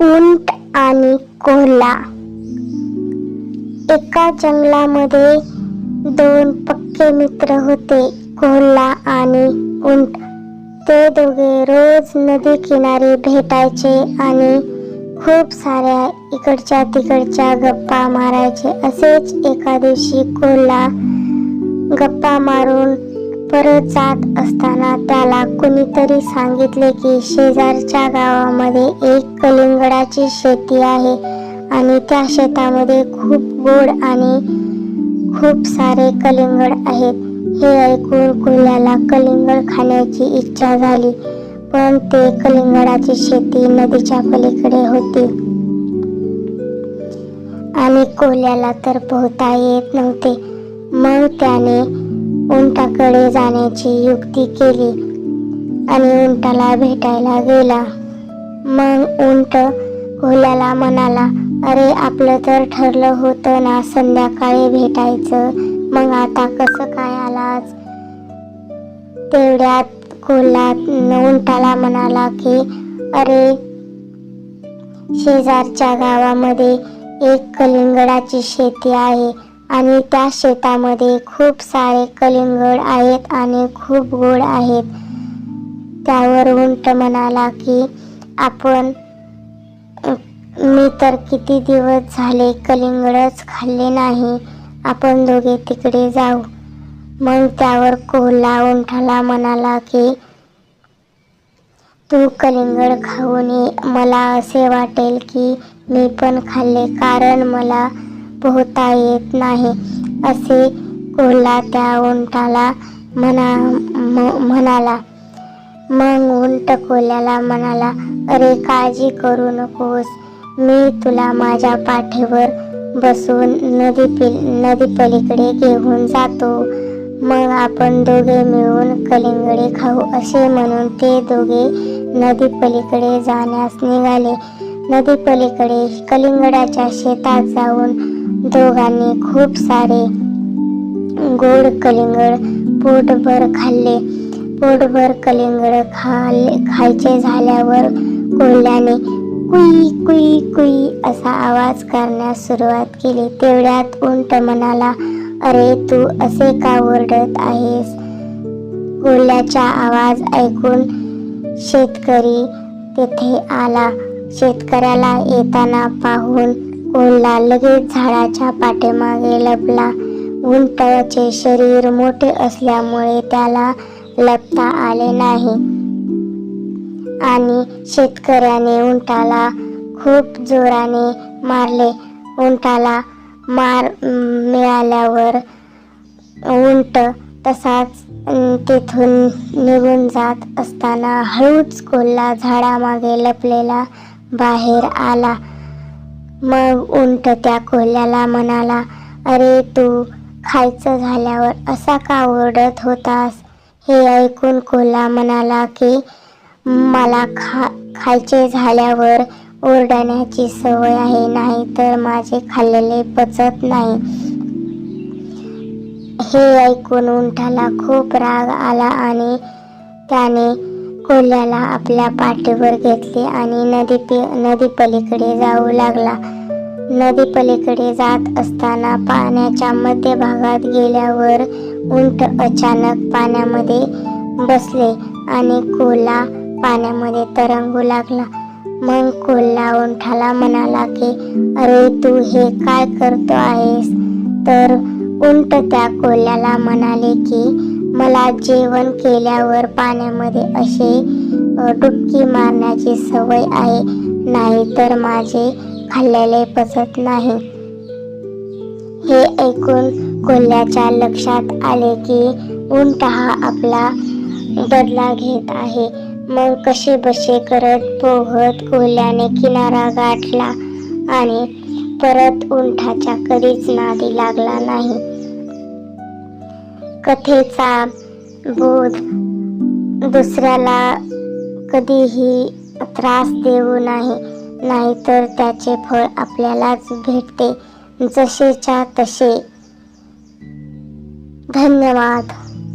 उंट आणि कोल्हा एका जंगलामध्ये दोन पक्के मित्र होते कोल्हा आणि उंट. ते दोघे रोज नदी किनारी भेटायचे आणि खूप साऱ्या इकडच्या तिकडच्या गप्पा मारायचे. असेच एका दिवशी कोल्हा गप्पा मारून परत जात असताना त्याला कुणीतरी सांगितले की शेजारच्या गावामध्ये एक कलिंगडाची शेती आहे आणि त्या शेतामध्ये खूप गोड आणि खूप सारे कलिंगड आहेत. हे ऐकून कोल्ह्याला कलिंगड खाण्याची इच्छा झाली पण ते कलिंगडाची शेती नदीच्या पलीकडे होती. आणि कोल्ह्याला तर पोहता येत नव्हते. मग त्याने उंटाकडे जाण्याची युक्ती केली आणि उंटाला भेटायला गेला. मग उंट घोल्याला म्हणाला अरे आपलं तर ठरलं होतं ना संध्याकाळी भेटायचं. मग आता कसं काय आलाच तेवढ्यात कोल्हा उंटाला म्हणाला की अरे शेजारच्या गावामध्ये एक कलिंगडाची शेती आहे. आणि त्या शेतामध्ये खूप सारे कलिंगड आहेत आणि खूप गोड आहेत. त्यावर उंट म्हणाला की आपण मी तर किती दिवस झाले कलिंगडच खाल्ले नाही. आपण दोघे तिकडे जाऊ. मग त्यावर कोल्हा उंठाला म्हणाला की तू कलिंगड खाऊन ये. मला असे वाटेल की मी पण खाल्ले कारण मला पोहता येत नाही असे कोल्हा त्या उंटाला म्हणा म्हणाला. मग उंट कोल्ह्याला म्हणाला अरे काळजी करू नकोस. मी तुला माझ्या पाठीवर बसून नदी पिल नदी पलीकडे घेऊन जातो. मग आपण दोघे मिळून कलिंगडे खाऊ असे म्हणून ते दोघे नदी पलीकडे जाण्यास निघाले. नदी पलीकडे कलिंगडाच्या शेतात जाऊन दोघांनी खूप सारे गोड कलिंगड पोटभर खाल्ले. पोटभर कलिंगड खाल्ले खायचे झाल्यावर कोल्ह्याने कुई कुई कुई असा आवाज करण्यास सुरुवात केली. तेवढ्यात उंट म्हणाला अरे तू असे का ओरडत आहेस? कोल्ह्याचा आवाज ऐकून शेतकरी तेथे आला. शेतकऱ्याला येताना पाहून कोल्हा लगेच झाडाच्या पाठीमागे लपला. उंटाचे शरीर मोठे असल्यामुळे त्याला लपता आले नाही. आणि शेतकऱ्याने उंटाला खूप जोराने मारले. उंटाला मार मिळाल्यावर उंट तसाच तेथून निघून जात असताना हळूच कोल्हा झाडामागे लपलेला बाहेर आला. मग उंट त्या कोल्ह्याला म्हणाला अरे तू खायचं झाल्यावर असा का ओरडत होतास? हे ऐकून कोल्हा म्हणाला की मला खा खायचे झाल्यावर ओरडण्याची सवय आहे नाही तर माझे खाल्लेले पचत नाही. हे ऐकून उंटाला खूप राग आला आणि त्याने कोल्याला आपल्या पाठीवर घेतले आणि नदी पे नदी पलीकडे जाऊ लागला. नदी पलीकडे जात असताना पाण्याच्या मध्यभागात गेल्यावर उंट अचानक पाण्यामध्ये बसले आणि कोल्हा पाण्यामध्ये तरंगू लागला. मग कोल्हा उंठाला म्हणाला की अरे तू हे काय करतो आहेस? तर उंट त्या कोल्याला म्हणाले की मला जेवण केल्यावर पाण्यामध्ये असे डुबकी मारण्याची सवय आहे. नाही तर माझे खाल्लेले पचत नाही. हे ऐकून कोल्ह्याच्या लक्षात आले की उंट हा आपला बदला घेत आहे. मग कसे बसे करत पोहत कोल्ह्याने किनारा गाठला आणि परत उंठाच्या कधीच नादी लागला नाही. कथेचा बोध दुसऱ्याला कधीही त्रास देऊ नाही नाहीतर त्याचे फळ आपल्यालाच भेटते. जसेच्या तसे. धन्यवाद.